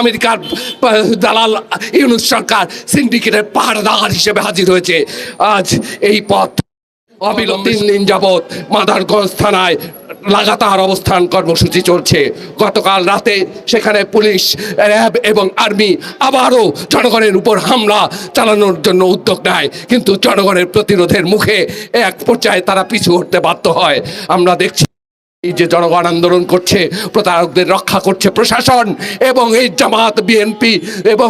আমেরিকার দালাল ইউনুস সরকার সিন্ডিকেটের পাহাড়দার হিসেবে হাজির হয়েছে। আজ এই পথ অবিলম্বে তিন দিন যাবৎ মাদারগঞ্জ থানায় লাগাতার অবস্থান কর্মসূচি চলছে। গতকাল রাতে সেখানে পুলিশ, র্যাব এবং আর্মি আবারও জনগণের উপর হামলা চালানোর জন্য উদ্যোগ নেয়। কিন্তু জনগণের প্রতিরোধের মুখে এক পর্যায়ে তারা পিছু হটতে বাধ্য হয়। আমরা দেখছি এই যে জনগণ আন্দোলন করছে, প্রতারকদের রক্ষা করছে প্রশাসন এবং এই জামাত, বিএনপি এবং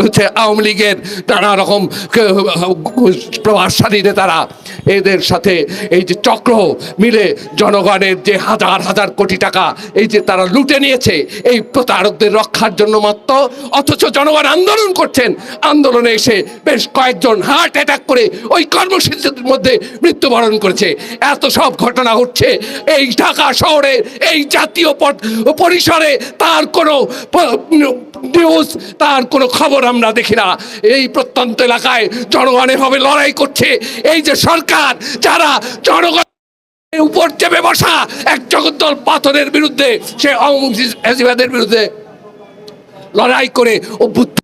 হচ্ছে আওয়ামী লীগের নানা রকম প্রভাবশালী নেতারা এদের সাথে এই যে চক্র মিলে জনগণের যে হাজার হাজার কোটি টাকা এই যে তারা লুটে নিয়েছে, এই প্রতারকদের রক্ষার জন্য মাত্র, অথচ জনগণ আন্দোলন করছেন। আন্দোলনে এসে বেশ কয়েকজন হার্ট অ্যাটাক করে ওই কর্মসূচির মধ্যে মৃত্যুবরণ করেছে। এত সব ঘটনা ঘটছে এই ঢাকা শহরে এই জাতীয় পরিসরে তার কোনো নিউজ তার কোনো খবর আমরা দেখি না। এই প্রত্যন্ত এলাকায় জনগণ এভাবে লড়াই করছে। এই যে সরকার, যারা জনগণ উপর চেপে বসা এক জগদ্দল পাথরের বিরুদ্ধে, সে আওয়ামী বিরুদ্ধে লড়াই করে অভ্যুত্থান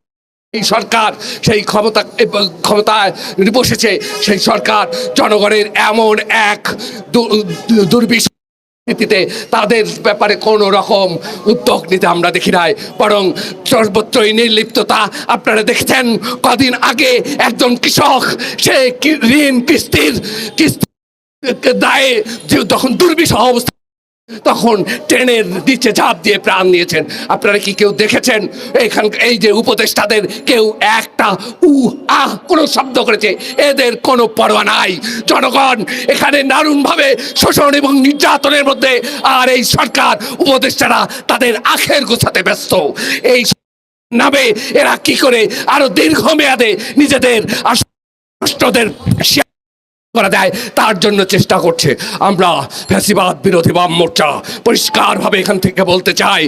এই সরকার সেই ক্ষমতা ক্ষমতায় বসেছে। সেই সরকার জনগণের এমন এক দুর্বিষ নীতিতে তাদের ব্যাপারে কোনো রকম উদ্যোগ নিতে আমরা দেখি নাই। বরং সর্বত্রই নির্লিপ্ততা। আপনারা দেখছেন কদিন আগে একজন কৃষক, সে ঋণ কিস্তির কিস্তি দায়ে যখন দুর্বিষহ অবস্থা তখন ট্রেনের নিচে ঝাঁপ দিয়ে প্রাণ দিয়েছেন আপনারা কি কেউ দেখেছেন? এখান এই যে উপদেষ্টাদের কেউ একটা উ আহ কোনো শব্দ করেছে। এদের কোনো পরোয়া নাই। জনগণ এখানে দারুণভাবে শোষণ এবং নির্যাতনের মধ্যে আর এই সরকার উপদেষ্টারা তাদের আখের গোছাতে ব্যস্ত। এই নামে এরা কি করে আরও দীর্ঘমেয়াদে নিজেদের রাষ্ট্রদের করা যায়, তার জন্য চেষ্টা করছে। আমরা ফ্যাসিবাদ বিরোধী বাম মোর্চা পরিষ্কারভাবে এখান থেকে বলতে চাই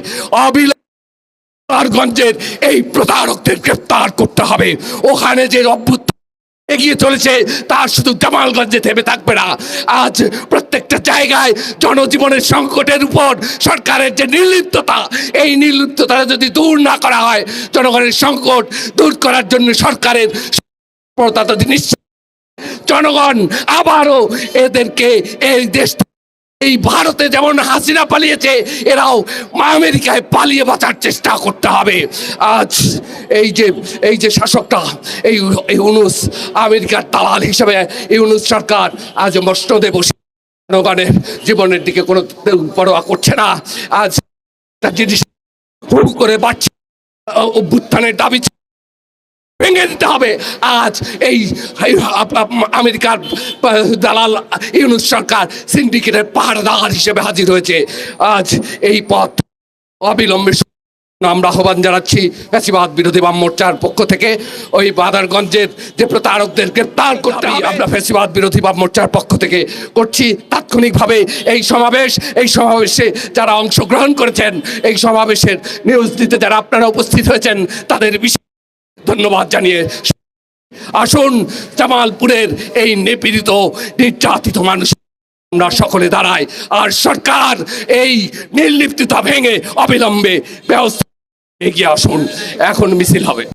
অবিলগঞ্জের এই প্রতারকদের গ্রেপ্তার করতে হবে। ওখানে যে অভ্যুত্থান এগিয়ে চলেছে, তার শুধু জামালগঞ্জে থেমে থাকবে না। আজ প্রত্যেকটা জায়গায় জনজীবনের সংকটের উপর সরকারের যে নির্লিপ্ততা, এই নির্লিপ্ততা যদি দূর না করা হয়, জনগণের সংকট দূর করার জন্য সরকারের নিশ্চিত জনগণ আবারও এদেরকে এই দেশ এই ভারতে যেমন হাসিনা পালিয়েছে, এরাও আমেরিকায় পালিয়ে বাঁচার চেষ্টা করতে হবে। আজ এই যে এই যে শাসকটা, এই ইউনুস, আমেরিকার দালাল হিসেবে ইউনুস সরকার আজ মসনদে বসে, জনগণের জীবনের দিকে কোনো পরোয়া করছে না। আজ জিনিস করে বাড়ছে, অভ্যুত্থানের দাবি ভেঙে দিতে হবে। আজ এই আমেরিকার দালাল ইউনুস সরকার সিন্ডিকেটের পাহাড়দার হিসেবে হাজির হয়েছে। আজ এই পথ অবিলম্বে আমরা আহ্বান জানাচ্ছি ফ্যাসিবাদ বিরোধী বাম মোর্চার পক্ষ থেকে। ওই বাদারগঞ্জের যে প্রতারকদের গ্রেপ্তার করতে হবে আমরা ফ্যাসিবাদ বিরোধী বাম মোর্চার পক্ষ থেকে করছি। তাৎক্ষণিকভাবে এই সমাবেশ এই সমাবেশে যারা অংশগ্রহণ করেছেন এই সমাবেশের নিউজ দিতে যারা আপনারা উপস্থিত হয়েছেন তাদের বিশেষ ধন্যবাদ জানিয়ে আসুন জামালপুরের এই নিপীড়িত, নির্যাতিত মানুষ। আমরা সকলে দাঁড়াই আর সরকার এই নির্লিপ্ততা ভেঙে অবিলম্বে ব্যবস্থা এগিয়ে আসুন। এখন মিছিল হবে।